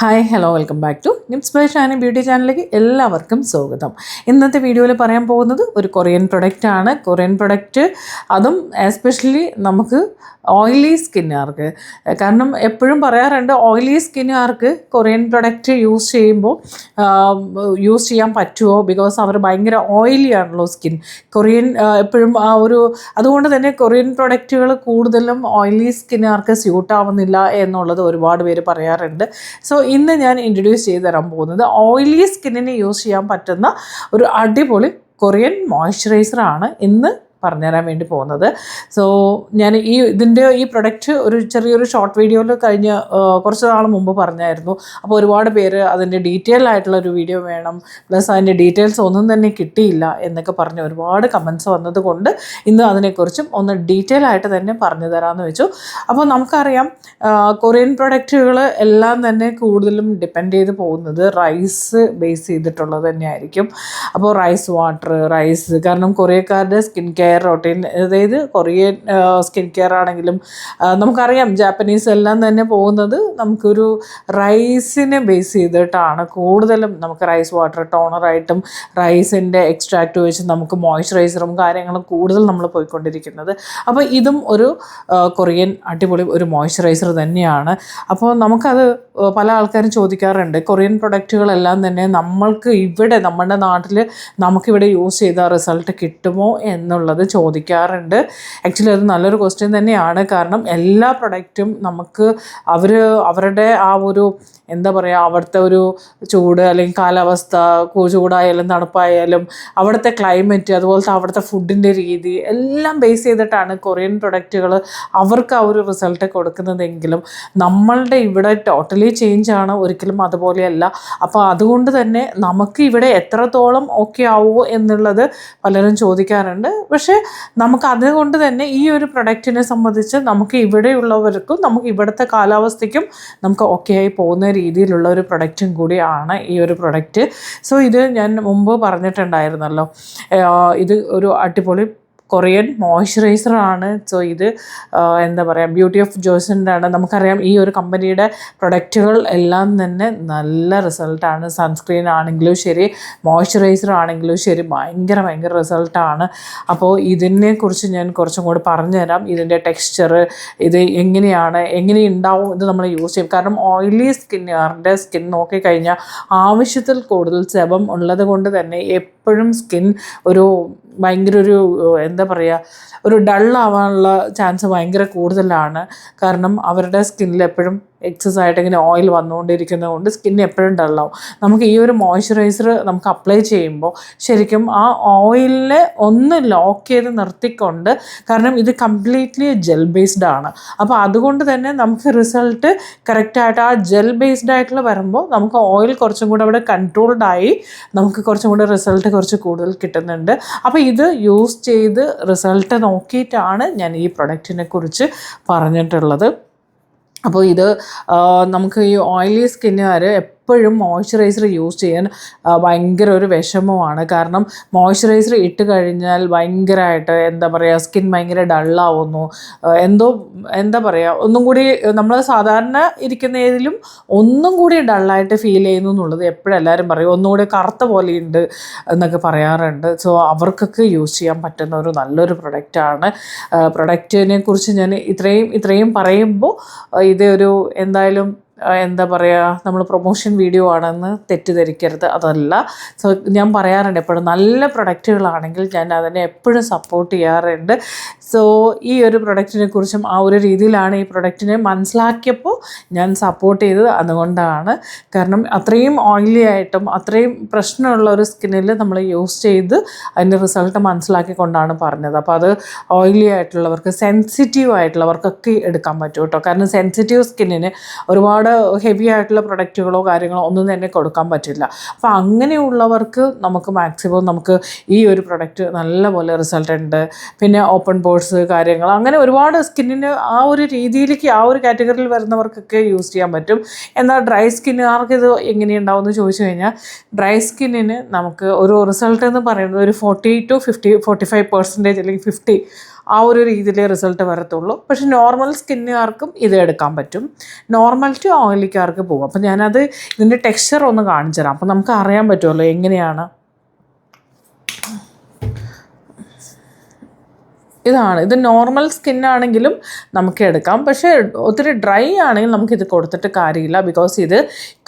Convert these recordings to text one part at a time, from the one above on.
Hi hello welcome back to Nims by Shani beauty ചാനലിലേക്ക് എല്ലാവർക്കും സ്വാഗതം. ഇന്നത്തെ വീഡിയോയിൽ പറയാൻ പോകുന്നത് ഒരു കൊറിയൻ പ്രൊഡക്റ്റ് ആണ്. കൊറിയൻ പ്രൊഡക്റ്റ് അതും എസ്പെഷ്യലി നമുക്ക് ഓയിലി സ്കിന്നുകാർക്ക് കാരണം എപ്പോഴും പറയാറുണ്ട് ഓയിലി സ്കിന്നുകാർക്ക് കൊറിയൻ പ്രൊഡക്റ്റ് യൂസ് ചെയ്യുമ്പോൾ യൂസ് ചെയ്യാൻ പറ്റുമോ? ബിക്കോസ് അവർ ഭയങ്കര ഓയിലി ആണല്ലോ സ്കിൻ കൊറിയൻ എപ്പോഴും ആ ഒരു അതുകൊണ്ട് തന്നെ കൊറിയൻ പ്രൊഡക്റ്റുകൾ കൂടുതലും ഓയിലി സ്കിന്നുകാർക്ക് സ്യൂട്ട് ആവുന്നില്ല എന്നുള്ളത് ഒരുപാട് പേര് പറയാറുണ്ട്. സോ ഇന്ന് ഞാൻ ഇൻട്രൊഡ്യൂസ് ചെയ്ത് തരാൻ പോകുന്നത് ഓയിലി സ്കിന്നിന് യൂസ് ചെയ്യാൻ പറ്റുന്ന ഒരു അടിപൊളി കൊറിയൻ മോയ്സ്ചറൈസറാണ് ഇന്ന് പറഞ്ഞുതരാൻ വേണ്ടി പോകുന്നത്. സോ ഞാൻ ഈ ഇതിന്റെ ഈ പ്രൊഡക്റ്റ് ഒരു ചെറിയൊരു ഷോർട്ട് വീഡിയോയിൽ കഴിഞ്ഞ കുറച്ച് നാൾ മുമ്പ് പറഞ്ഞായിരുന്നു. അപ്പോൾ ഒരുപാട് പേര് അതിന്റെ ഡീറ്റെയിൽ ആയിട്ടുള്ള ഒരു വീഡിയോ വേണം. പ്ലസ് അതിന്റെ ഡീറ്റെയിൽസ് ഒന്നും തന്നെ കിട്ടിയില്ല എന്നൊക്കെ പറഞ്ഞ് ഒരുപാട് കമൻസ് വന്നതുകൊണ്ട് ഇന്ന് അതിനെക്കുറിച്ചും ഒന്ന് ഡീറ്റെയിൽ ആയിട്ട് തന്നെ പറഞ്ഞു തരാമെന്ന് വെച്ചു. അപ്പോൾ നമുക്കറിയാം കൊറിയൻ പ്രൊഡക്റ്റുകൾ എല്ലാം തന്നെ കൂടുതലും ഡിപ്പെൻഡ് ചെയ്ത് പോകുന്നത് റൈസ് ബേസ് ചെയ്തിട്ടുള്ളത് തന്നെയായിരിക്കും. അപ്പോൾ റൈസ് വാട്ടർ റൈസ് കാരണം കൊറിയക്കാരുടെ സ്കിൻ കെയർ റൊട്ടീൻ അതായത് കൊറിയൻ സ്കിൻ കെയർ ആണെങ്കിലും നമുക്കറിയാം ജാപ്പനീസ് എല്ലാം തന്നെ പോകുന്നത് നമുക്കൊരു റൈസിനെ ബേസ് ചെയ്തിട്ടാണ്. കൂടുതലും നമുക്ക് റൈസ് വാട്ടർ ടോണറായിട്ടും റൈസിന്റെ എക്സ്ട്രാക്റ്റ് വെച്ച് നമുക്ക് മോയ്സ്ചറൈസറും കാര്യങ്ങളും കൂടുതൽ നമ്മൾ പോയിക്കൊണ്ടിരിക്കുന്നത്. അപ്പോൾ ഇതും ഒരു കൊറിയൻ അടിപൊളി ഒരു മോയ്സ്ചറൈസർ തന്നെയാണ്. അപ്പോൾ നമുക്കത് പല ആൾക്കാരും ചോദിക്കാറുണ്ട് കൊറിയൻ പ്രൊഡക്റ്റുകളെല്ലാം തന്നെ നമ്മൾക്ക് ഇവിടെ നമ്മുടെ നാട്ടിൽ നമുക്കിവിടെ യൂസ് ചെയ്ത റിസൾട്ട് കിട്ടുമോ എന്നുള്ളത്. ചോദിക്കാറുണ്ട്. ആക്ച്വലി അത് നല്ലൊരു ക്വസ്റ്റ്യൻ തന്നെയാണ്. കാരണം എല്ലാ പ്രൊഡക്റ്റും നമുക്ക് അവർ അവരുടെ ആ ഒരു എന്താ പറയുക അവിടുത്തെ ഒരു ചൂട് അല്ലെങ്കിൽ കാലാവസ്ഥ ചൂടായാലും തണുപ്പായാലും അവിടുത്തെ ക്ലൈമറ്റ് അതുപോലത്തെ അവിടുത്തെ ഫുഡിന്റെ രീതി എല്ലാം ബേസ് ചെയ്തിട്ടാണ് കൊറിയൻ പ്രൊഡക്റ്റുകൾ അവർക്ക് ആ ഒരു റിസൾട്ട് കൊടുക്കുന്നതെങ്കിലും നമ്മളുടെ ഇവിടെ ടോട്ടലി ചേഞ്ച് ആണ് ഒരിക്കലും അതുപോലെയല്ല. അപ്പോൾ അതുകൊണ്ട് തന്നെ നമുക്ക് ഇവിടെ എത്രത്തോളം ഓക്കെ ആവുമോ എന്നുള്ളത് പലരും ചോദിക്കാറുണ്ട്. പക്ഷേ നമുക്ക് അതുകൊണ്ട് തന്നെ ഈ ഒരു പ്രൊഡക്റ്റിനെ സംബന്ധിച്ച് നമുക്ക് ഇവിടെയുള്ളവർക്കും നമുക്ക് ഇവിടുത്തെ കാലാവസ്ഥയ്ക്കും നമുക്ക് ഓക്കെ ആയി പോകുന്ന രീതിയിലുള്ള ഒരു പ്രൊഡക്റ്റും കൂടിയാണ് ഈ ഒരു പ്രൊഡക്റ്റ്. സോ ഇത് ഞാൻ മുമ്പ് പറഞ്ഞിട്ടുണ്ടായിരുന്നല്ലോ. ഇത് ഒരു അടിപൊളി കൊറിയൻ മോയ്സ്ചറൈസർ ആണ് സോ ഇത് എന്താ പറയുക ബ്യൂട്ടി ഓഫ് ജോസിന്റെ ആണ് നമുക്കറിയാം ഈ ഒരു കമ്പനിയുടെ പ്രൊഡക്റ്റുകൾ എല്ലാം തന്നെ നല്ല റിസൾട്ടാണ്. സൺസ്ക്രീൻ ആണെങ്കിലും ശരി മോയ്സ്ചറൈസർ ആണെങ്കിലും ശരി ഭയങ്കര ഭയങ്കര റിസൾട്ടാണ്. അപ്പോൾ ഇതിനെക്കുറിച്ച് ഞാൻ കുറച്ചും കൂടി പറഞ്ഞുതരാം. ഇതിന്റെ ടെക്സ്ചർ ഇത് എങ്ങനെയാണ് എങ്ങനെ ഉണ്ടാവും ഇത് നമ്മൾ യൂസ് ചെയ്യും. കാരണം ഓയിലി സ്കിന്നുകാരുടെ സ്കിൻ നോക്കിക്കഴിഞ്ഞാൽ ആവശ്യത്തിൽ കൂടുതൽ സെബം ഉള്ളത് കൊണ്ട് തന്നെ എപ്പോഴും സ്കിൻ ഒരു ഭയങ്കര ഒരു എന്താ പറയുക ഒരു ഡള്ളാവാനുള്ള ചാൻസ് ഭയങ്കര കൂടുതലാണ്. കാരണം അവരുടെ സ്കിന്നിൽ എപ്പോഴും എക്സസ് ആയിട്ട് ഇങ്ങനെ ഓയിൽ വന്നുകൊണ്ടിരിക്കുന്നത് കൊണ്ട് സ്കിൻ എപ്പോഴും ഡള്ളാവും നമുക്ക് ഈ ഒരു മോയ്സ്ചറൈസർ നമുക്ക് അപ്ലൈ ചെയ്യുമ്പോൾ ശരിക്കും ആ ഓയിലിനെ ഒന്ന് ലോക്ക് ചെയ്ത് നിർത്തിക്കൊണ്ട് കാരണം ഇത് കംപ്ലീറ്റ്ലി ജെൽ ബേസ്ഡ് ആണ്. അപ്പോൾ അതുകൊണ്ട് തന്നെ നമുക്ക് റിസൾട്ട് കറക്റ്റായിട്ട് ആ ജെൽ ബേസ്ഡ് ആയിട്ടുള്ള വരുമ്പോൾ നമുക്ക് ഓയിൽ കുറച്ചും കൂടെ അവിടെ കൺട്രോൾഡ് ആയി നമുക്ക് കുറച്ചും കൂടെ റിസൾട്ട് കുറച്ച് കൂടുതൽ കിട്ടുന്നുണ്ട്. അപ്പോൾ ഇത് യൂസ് ചെയ്ത് റിസൾട്ട് നോക്കിയിട്ടാണ് ഞാൻ ഈ പ്രൊഡക്റ്റിനെ കുറിച്ച് പറഞ്ഞിട്ടുള്ളത്. അപ്പോൾ ഇത് നമുക്ക് ഈ ഓയിലി സ്കിന്നുകാർ എപ്പോഴും മോയ്സ്ചറൈസർ യൂസ് ചെയ്യാൻ ഭയങ്കര ഒരു വിഷമമാണ്. കാരണം മോയ്സ്ചറൈസർ ഇട്ട് കഴിഞ്ഞാൽ ഭയങ്കരമായിട്ട് എന്താ പറയുക സ്കിൻ ഭയങ്കര ഡള്ളാവുന്നു. എന്തോ എന്താ പറയുക ഒന്നും കൂടി നമ്മൾ സാധാരണ ഇരിക്കുന്നതിലും ഒന്നും കൂടി ഡള്ളായിട്ട് ഫീൽ ചെയ്യുന്നു എന്നുള്ളത് എപ്പോഴും എല്ലാവരും പറയും. ഒന്നുകൂടി കറുത്ത പോലെയുണ്ട് എന്നൊക്കെ പറയാറുണ്ട്. സോ അവർക്കൊക്കെ യൂസ് ചെയ്യാൻ പറ്റുന്ന ഒരു നല്ലൊരു പ്രൊഡക്റ്റാണ് പ്രൊഡക്റ്റിനെ കുറിച്ച് ഞാൻ ഇത്രയും ഇത്രയും പറയുമ്പോൾ ഇതൊരു എന്തായാലും എന്താ പറയുക നമ്മൾ പ്രൊമോഷൻ വീഡിയോ ആണെന്ന് തെറ്റിദ്ധരിക്കരുത്. അതല്ല. സോ ഞാൻ പറയാറുണ്ട് എപ്പോഴും നല്ല പ്രൊഡക്റ്റുകളാണെങ്കിൽ ഞാൻ അതിനെ എപ്പോഴും സപ്പോർട്ട് ചെയ്യാറുണ്ട്. സോ ഈ ഒരു പ്രൊഡക്റ്റിനെ കുറിച്ചും ആ ഒരു രീതിയിലാണ് ഈ പ്രൊഡക്റ്റിനെ മനസ്സിലാക്കിയപ്പോൾ ഞാൻ സപ്പോർട്ട് ചെയ്തത് അതുകൊണ്ടാണ്. കാരണം അത്രയും ഓയിലി ആയിട്ടും അത്രയും പ്രശ്നമുള്ള ഒരു സ്കിന്നിൽ നമ്മൾ യൂസ് ചെയ്ത് അതിന്റെ റിസൾട്ട് മനസ്സിലാക്കിക്കൊണ്ടാണ് പറഞ്ഞത്. അപ്പോൾ അത് ഓയിലി ആയിട്ടുള്ളവർക്ക് സെൻസിറ്റീവ് ആയിട്ടുള്ളവർക്കൊക്കെ എടുക്കാൻ പറ്റും കേട്ടോ. കാരണം സെൻസിറ്റീവ് സ്കിന്നിന് ഒരുപാട് ഹെവി ആയിട്ടുള്ള പ്രൊഡക്റ്റുകളോ കാര്യങ്ങളോ ഒന്നും തന്നെ കൊടുക്കാൻ പറ്റില്ല. അപ്പോൾ അങ്ങനെയുള്ളവർക്ക് നമുക്ക് മാക്സിമം നമുക്ക് ഈ ഒരു പ്രൊഡക്റ്റ് നല്ലപോലെ റിസൾട്ട് ഉണ്ട്. പിന്നെ ഓപ്പൺ പോർട്സ് കാര്യങ്ങൾ അങ്ങനെ ഒരുപാട് സ്കിന്നിന് ആ ഒരു രീതിയിലേക്ക് ആ ഒരു കാറ്റഗറിയിൽ വരുന്നവർക്കൊക്കെ യൂസ് ചെയ്യാൻ പറ്റും. എന്നാൽ ഡ്രൈ സ്കിന്നുകാർക്ക് ഇത് എങ്ങനെയുണ്ടാവും എന്ന് ചോദിച്ചു കഴിഞ്ഞാൽ ഡ്രൈ സ്കിന്നിന് നമുക്ക് ഒരു റിസൾട്ട് എന്ന് പറയുന്നത് ഒരു forty to fifty forty five percentage അല്ലെങ്കിൽ ഫിഫ്റ്റി ആ ഒരു രീതിയിലേ റിസൾട്ട് വരത്തുള്ളൂ. പക്ഷേ നോർമൽ സ്കിന്നുകാർക്കും ഇത് എടുക്കാൻ പറ്റും. നോർമൽ ടു ഓയിലിക്കാർക്ക് പോകും അപ്പം ഞാനത് ഇതിന്റെ ടെക്സ്ചർ ഒന്ന് കാണിച്ചു തരാം അപ്പം നമുക്ക് അറിയാൻ പറ്റുമല്ലോ എങ്ങനെയാണ് ഇതാണ്. ഇത് നോർമൽ സ്കിൻ ആണെങ്കിലും നമുക്ക് എടുക്കാം. പക്ഷേ ഒത്തിരി ഡ്രൈ ആണെങ്കിൽ നമുക്ക് ഇത് കൊടുത്തിട്ട് കാര്യമില്ല. ബിക്കോസ് ഇത്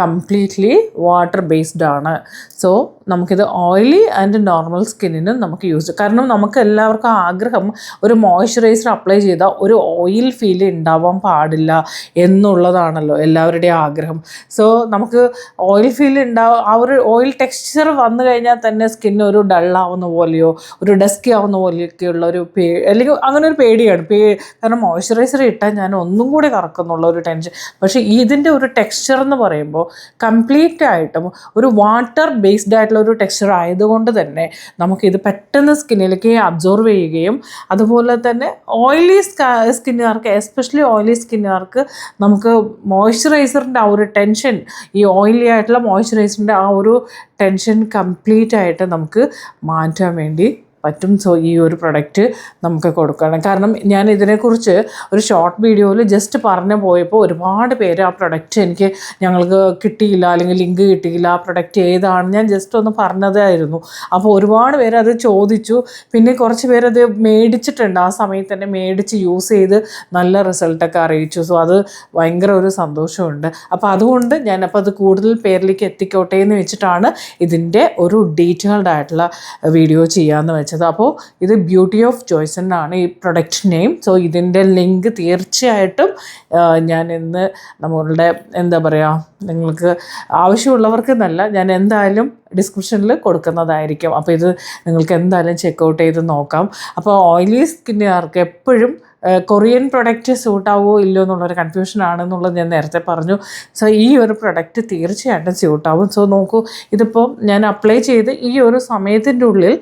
കംപ്ലീറ്റ്ലി വാട്ടർ ബേസ്ഡ് ആണ്. സോ നമുക്കിത് ഓയിലി ആൻഡ് നോർമൽ സ്കിന്നിനും നമുക്ക് യൂസ് ചെയ്യാം. കാരണം നമുക്ക് എല്ലാവർക്കും ആഗ്രഹം ഒരു മോയ്സ്ചറൈസർ അപ്ലൈ ചെയ്താൽ ഒരു ഓയിൽ ഫീൽ ഉണ്ടാവാൻ പാടില്ല എന്നുള്ളതാണല്ലോ എല്ലാവരുടെയും ആഗ്രഹം. സോ നമുക്ക് ഓയിൽ ഫീൽ ഉണ്ടാവും ആ ഒരു ഓയിൽ ടെക്സ്ചർ വന്നു കഴിഞ്ഞാൽ തന്നെ സ്കിൻ ഒരു ഡള്ളാവുന്ന പോലെയോ ഒരു ഡസ്കി ആവുന്ന പോലെയൊക്കെയുള്ള ഒരു പേ അല്ലെങ്കിൽ അങ്ങനെ ഒരു പേടിയാണ്. പേ കാരണം മോയ്സ്ചറൈസർ ഇട്ടാൽ ഞാൻ ഒന്നും കൂടി കറക്കുന്നുള്ള ഒരു ടെൻഷൻ പക്ഷേ ഇതിന്റെ ഒരു ടെക്സ്ചർ എന്ന് പറയുമ്പോൾ കംപ്ലീറ്റ് ആയിട്ടും ഒരു വാട്ടർ ബേസ്ഡ് ആയിട്ടുള്ള ഒരു ടെക്സ്ചർ ആയതുകൊണ്ട് തന്നെ നമുക്കിത് പെട്ടെന്ന് സ്കിന്നിലേക്ക് അബ്സോർവ് ചെയ്യുകയും അതുപോലെ തന്നെ ഓയിലി സ്കിന്നുകാർക്ക് എസ്പെഷ്യലി ഓയിലി സ്കിന്നുകാർക്ക് നമുക്ക് മോയ്സ്ചറൈസറിന്റെ ആ ഒരു ടെൻഷൻ ഈ ഓയിലി ആയിട്ടുള്ള മോയ്സ്ചറൈസറിന്റെ ആ ഒരു ടെൻഷൻ കംപ്ലീറ്റ് ആയിട്ട് നമുക്ക് മാറ്റാൻ വേണ്ടി പറ്റും. സോ ഈ ഒരു പ്രൊഡക്റ്റ് നമുക്ക് കൊടുക്കണം. കാരണം ഞാൻ ഇതിനെക്കുറിച്ച് ഒരു ഷോർട്ട് വീഡിയോയിൽ ജസ്റ്റ് പറഞ്ഞു പോയപ്പോൾ ഒരുപാട് പേര് ആ പ്രൊഡക്റ്റ് എനിക്ക് ഞങ്ങൾക്ക് കിട്ടിയില്ല അല്ലെങ്കിൽ ലിങ്ക് കിട്ടിയില്ല ആ പ്രൊഡക്റ്റ് ഏതാണ് ഞാൻ ജസ്റ്റ് ഒന്ന് പറഞ്ഞതായിരുന്നു അപ്പോൾ ഒരുപാട് പേര് അത് ചോദിച്ചു. പിന്നെ കുറച്ച് പേരത് മേടിച്ചിട്ടുണ്ട്. ആ സമയത്ത് തന്നെ മേടിച്ച് യൂസ് ചെയ്ത് നല്ല റിസൾട്ടൊക്കെ അറിയിച്ചു. സോ അത് ഭയങ്കര ഒരു സന്തോഷമുണ്ട്. അപ്പോൾ അതുകൊണ്ട് ഞാനപ്പോൾ അത് കൂടുതൽ പേരിലേക്ക് എത്തിക്കോട്ടെ എന്ന് വെച്ചിട്ടാണ് ഇതിന്റെ ഒരു ഡീറ്റെയിൽഡ് ആയിട്ടുള്ള വീഡിയോ ചെയ്യാമെന്ന് വെച്ചത്. അപ്പോൾ ഇത് ബ്യൂട്ടി ഓഫ് ചോയ്സ് എന്നാണ് ഈ പ്രൊഡക്റ്റ് നെയിം സോ ഇതിന്റെ ലിങ്ക് തീർച്ചയായിട്ടും ഞാൻ ഇന്ന് നമ്മളുടെ എന്താ പറയുക നിങ്ങൾക്ക് ആവശ്യമുള്ളവർക്ക് നല്ല ഞാൻ എന്തായാലും ഡിസ്ക്രിപ്ഷനിൽ കൊടുക്കുന്നതായിരിക്കും. അപ്പോൾ ഇത് നിങ്ങൾക്ക് എന്തായാലും ചെക്കൗട്ട് ചെയ്ത് നോക്കാം. അപ്പോൾ ഓയിലി സ്കിന്നുകാർക്ക് എപ്പോഴും കൊറിയൻ പ്രൊഡക്റ്റ് സൂട്ട് ആവുമോ ഇല്ലയോ എന്നുള്ളൊരു കൺഫ്യൂഷൻ ആണെന്നുള്ളത് ഞാൻ നേരത്തെ പറഞ്ഞു. സോ ഈ ഒരു പ്രൊഡക്റ്റ് തീർച്ചയായിട്ടും സ്യൂട്ടാവും. സോ നോക്കൂ ഇതിപ്പോൾ ഞാൻ അപ്ലൈ ചെയ്ത് ഈ ഒരു സമയത്തിന്റെ ഉള്ളിൽ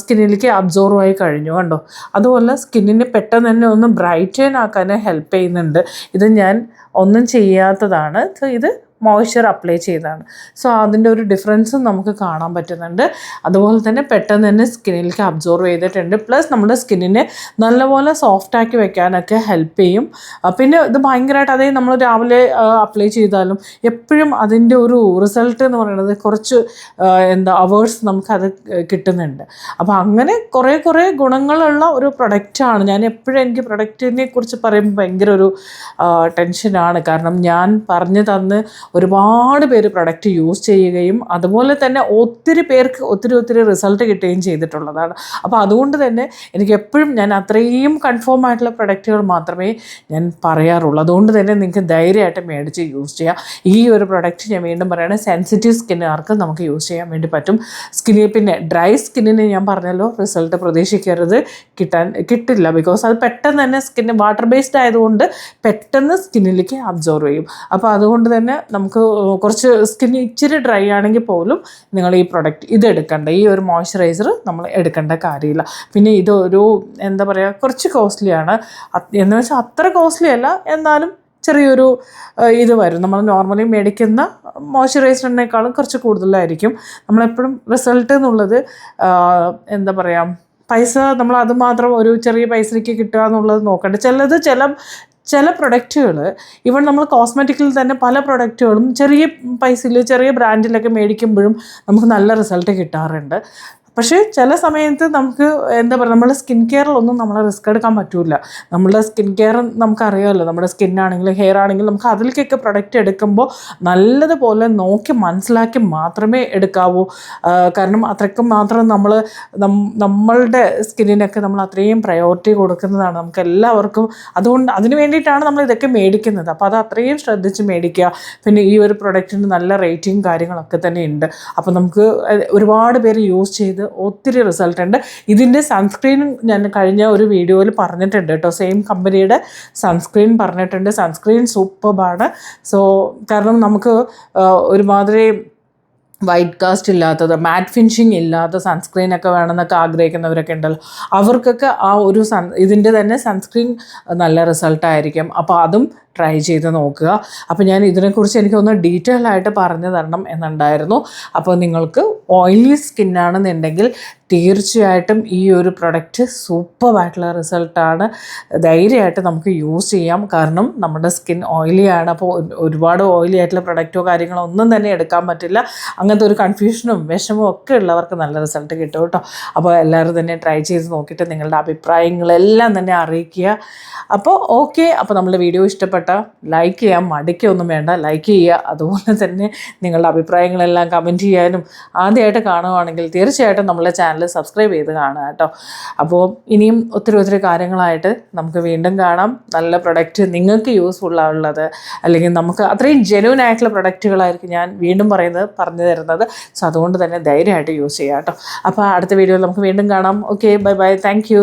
സ്കിന്നിലേക്ക് അബ്സോർവ് ആയി കഴിഞ്ഞു കണ്ടോ? അതുപോലെ സ്കിന്നിനെ പെട്ടെന്ന് തന്നെ ഒന്ന് ബ്രൈറ്റൻ ആക്കാൻ ഹെൽപ്പ് ചെയ്യുന്നുണ്ട്. ഇത് ഞാൻ ഒന്നും ചെയ്യാത്തതാണ്. സോ ഇത് മോയ്സ്ചർ അപ്ലൈ ചെയ്താണ്. സോ അതിന്റെ ഒരു ഡിഫറൻസും നമുക്ക് കാണാൻ പറ്റുന്നുണ്ട്. അതുപോലെ തന്നെ പെട്ടെന്ന് തന്നെ സ്കിന്നിലേക്ക് അബ്സോർവ് ചെയ്തിട്ടുണ്ട്. പ്ലസ് നമ്മുടെ സ്കിന്നിനെ നല്ലപോലെ സോഫ്റ്റ് ആക്കി വെക്കാനൊക്കെ ഹെൽപ്പ് ചെയ്യും. പിന്നെ ഇത് ഭയങ്കരമായിട്ട് അതേ നമ്മൾ രാവിലെ അപ്ലൈ ചെയ്താലും എപ്പോഴും അതിന്റെ ഒരു റിസൾട്ട് എന്ന് പറയുന്നത് കുറച്ച് എന്താ അവേഴ്സ് നമുക്കത് കിട്ടുന്നുണ്ട്. അപ്പോൾ അങ്ങനെ കുറേ കുറേ ഗുണങ്ങളുള്ള ഒരു പ്രൊഡക്റ്റാണ് ഞാൻ എപ്പോഴും എനിക്ക് പ്രൊഡക്റ്റിനെ കുറിച്ച് പറയുമ്പോൾ ഭയങ്കര ഒരു ടെൻഷനാണ് കാരണം ഞാൻ പറഞ്ഞു തന്ന് ഒരുപാട് പേര് പ്രൊഡക്റ്റ് യൂസ് ചെയ്യുകയും അതുപോലെ തന്നെ ഒത്തിരി പേർക്ക് ഒത്തിരി ഒത്തിരി റിസൾട്ട് കിട്ടുകയും ചെയ്തിട്ടുള്ളതാണ്. അപ്പോൾ അതുകൊണ്ട് തന്നെ എനിക്ക് എപ്പോഴും ഞാൻ അത്രയും കൺഫേം ആയിട്ടുള്ള പ്രൊഡക്റ്റുകൾ മാത്രമേ ഞാൻ പറയാറുള്ളൂ. അതുകൊണ്ട് തന്നെ നിങ്ങൾക്ക് ധൈര്യമായിട്ട് മേടിച്ച് യൂസ് ചെയ്യാം. ഈ ഒരു പ്രൊഡക്റ്റ് ഞാൻ വീണ്ടും പറയുകയാണ് സെൻസിറ്റീവ് സ്കിന്നുകാർക്ക് നമുക്ക് യൂസ് ചെയ്യാൻ വേണ്ടി പറ്റും. സ്കിന്നിൽ പിന്നെ ഡ്രൈ സ്കിന്നിന് ഞാൻ പറഞ്ഞല്ലോ റിസൾട്ട് പ്രതീക്ഷിക്കരുത്. കിട്ടാൻ കിട്ടില്ല. ബിക്കോസ് അത് പെട്ടെന്ന് തന്നെ സ്കിന്ന് വാട്ടർ ബേസ്ഡ് ആയതുകൊണ്ട് പെട്ടെന്ന് സ്കിന്നിലേക്ക് അബ്സോർവ് ചെയ്യും. അപ്പോൾ അതുകൊണ്ട് തന്നെ നമുക്ക് കുറച്ച് സ്കിൻ ഇച്ചിരി ഡ്രൈ ആണെങ്കിൽ പോലും നിങ്ങൾ ഈ പ്രൊഡക്റ്റ് ഇത് എടുക്കണ്ട. ഈ ഒരു മോയ്സ്ചറൈസർ നമ്മൾ എടുക്കേണ്ട കാര്യമില്ല. പിന്നെ ഇതൊരു എന്താ പറയുക കുറച്ച് കോസ്റ്റ്ലിയാണ് എന്ന് വെച്ചാൽ അത്ര കോസ്റ്റ്ലി അല്ല. എന്നാലും ചെറിയൊരു ഇത് വരും. നമ്മൾ നോർമലി മേടിക്കുന്ന മോയ്സ്ചറൈസറിനേക്കാളും കുറച്ച് കൂടുതലായിരിക്കും. നമ്മളെപ്പോഴും റിസൾട്ട് എന്നുള്ളത് എന്താ പറയുക പൈസ നമ്മൾ അത് മാത്രം ഒരു ചെറിയ പൈസയ്ക്ക് കിട്ടുക എന്നുള്ളത് നോക്കണ്ട. ചിലത് ചില ചില പ്രൊഡക്റ്റുകൾ ഇവൺ നമ്മൾ കോസ്മെറ്റിക്കിൽ തന്നെ പല പ്രൊഡക്റ്റുകളും ചെറിയ പൈസയിൽ ചെറിയ ബ്രാൻഡിലൊക്കെ മേടിക്കുമ്പോഴും നമുക്ക് നല്ല റിസൾട്ട് കിട്ടാറുണ്ട്. പക്ഷേ ചില സമയത്ത് നമുക്ക് എന്താ പറയുക നമ്മുടെ സ്കിൻ കെയറിലൊന്നും നമ്മൾ റിസ്ക് എടുക്കാൻ പറ്റില്ല നമ്മളുടെ സ്കിൻ കെയർ നമുക്കറിയാമല്ലോ നമ്മുടെ സ്കിൻ ആണെങ്കിലും ഹെയർ ആണെങ്കിലും നമുക്ക് അതിലേക്കൊക്കെ പ്രൊഡക്റ്റ് എടുക്കുമ്പോൾ നല്ലതുപോലെ നോക്കി മനസ്സിലാക്കി മാത്രമേ എടുക്കാവൂ. കാരണം അത്രയ്ക്കും മാത്രം നമ്മൾ നമ്മളുടെ സ്കിന്നിനൊക്കെ നമ്മൾ അത്രയും പ്രയോറിറ്റി കൊടുക്കുന്നതാണ് നമുക്ക് എല്ലാവർക്കും. അതുകൊണ്ട് അതിന് വേണ്ടിയിട്ടാണ് നമ്മൾ ഇതൊക്കെ മേടിക്കുന്നത്. അപ്പോൾ അത് അത്രയും ശ്രദ്ധിച്ച് മേടിക്കുക. പിന്നെ ഈ ഒരു പ്രൊഡക്റ്റിന് നല്ല റേറ്റിംഗ് കാര്യങ്ങളൊക്കെ തന്നെ ഉണ്ട്. അപ്പോൾ നമുക്ക് ഒരുപാട് പേര് യൂസ് ചെയ്ത് ഒത്തിരി റിസൾട്ട് ഉണ്ട്. ഇതിന്റെ സൺസ്ക്രീൻ ഞാൻ കഴിഞ്ഞ ഒരു വീഡിയോയിൽ പറഞ്ഞിട്ടുണ്ട് കേട്ടോ. സെയിം കമ്പനിയുടെ സൺസ്ക്രീൻ പറഞ്ഞിട്ടുണ്ട്. സൺസ്ക്രീൻ സൂപ്പർബാണ് സോ കാരണം നമുക്ക് ഒരുമാതിരി വൈറ്റ് കാസ്റ്റ് ഇല്ലാത്തത് മാറ്റ് ഫിനിഷിങ് ഇല്ലാത്ത സൺസ്ക്രീൻ ഒക്കെ വേണമെന്നൊക്കെ ആഗ്രഹിക്കുന്നവരൊക്കെ ഉണ്ടല്ലോ. അവർക്കൊക്കെ ആ ഒരു സൺ ഇതിന്റെ തന്നെ സൺസ്ക്രീൻ നല്ല റിസൾട്ടായിരിക്കും അപ്പോൾ അതും ട്രൈ ചെയ്ത് നോക്കുക. അപ്പോൾ ഞാൻ ഇതിനെക്കുറിച്ച് എനിക്കൊന്ന് ഡീറ്റെയിൽ ആയിട്ട് പറഞ്ഞു തരണം എന്നുണ്ടായിരുന്നു. അപ്പോൾ നിങ്ങൾക്ക് ഓയിലി സ്കിന്നാണെന്നുണ്ടെങ്കിൽ തീർച്ചയായിട്ടും ഈ ഒരു പ്രൊഡക്റ്റ് സൂപ്പറായിട്ടുള്ള റിസൾട്ടാണ് ധൈര്യമായിട്ട് നമുക്ക് യൂസ് ചെയ്യാം. കാരണം നമ്മുടെ സ്കിൻ ഓയിലി ആണ്. അപ്പോൾ ഒരുപാട് ഓയിലി ആയിട്ടുള്ള പ്രൊഡക്റ്റോ കാര്യങ്ങളോ ഒന്നും തന്നെ എടുക്കാൻ പറ്റില്ല. അങ്ങനത്തെ ഒരു കൺഫ്യൂഷനും വിഷമവും ഒക്കെ ഉള്ളവർക്ക് നല്ല റിസൾട്ട് കിട്ടും കേട്ടോ. അപ്പോൾ എല്ലാവരും തന്നെ ട്രൈ ചെയ്ത് നോക്കിയിട്ട് നിങ്ങളുടെ അഭിപ്രായങ്ങളെല്ലാം തന്നെ അറിയിക്കുക. അപ്പോൾ ഓക്കെ അപ്പോൾ നമ്മുടെ വീഡിയോ ഇഷ്ടപ്പെട്ട ലൈക്ക് ചെയ്യാം മടിക്കൊന്നും വേണ്ട. ലൈക്ക് ചെയ്യുക. അതുപോലെ തന്നെ നിങ്ങളുടെ അഭിപ്രായങ്ങളെല്ലാം കമന്റ് ചെയ്യാനും ആദ്യമായിട്ട് കാണുവാണെങ്കിൽ തീർച്ചയായിട്ടും നമ്മളെ ചാനൽ സബ്സ്ക്രൈബ് ചെയ്ത് കാണുക കേട്ടോ. അപ്പോൾ ഇനിയും ഒത്തിരി ഒത്തിരി കാര്യങ്ങളായിട്ട് നമുക്ക് വീണ്ടും കാണാം. നല്ല പ്രൊഡക്റ്റ് നിങ്ങൾക്ക് യൂസ്ഫുൾ ആവുള്ളത് അല്ലെങ്കിൽ നമുക്ക് അത്രയും ജെനുവൻ ആയിട്ടുള്ള പ്രൊഡക്റ്റുകളായിരിക്കും ഞാൻ വീണ്ടും പറയുന്നത് പറഞ്ഞു തരുന്നത്. സോ അതുകൊണ്ട് തന്നെ ധൈര്യമായിട്ട് യൂസ് ചെയ്യാം കേട്ടോ. അപ്പോൾ അടുത്ത വീഡിയോയിൽ നമുക്ക് വീണ്ടും കാണാം. Okay bye bye thank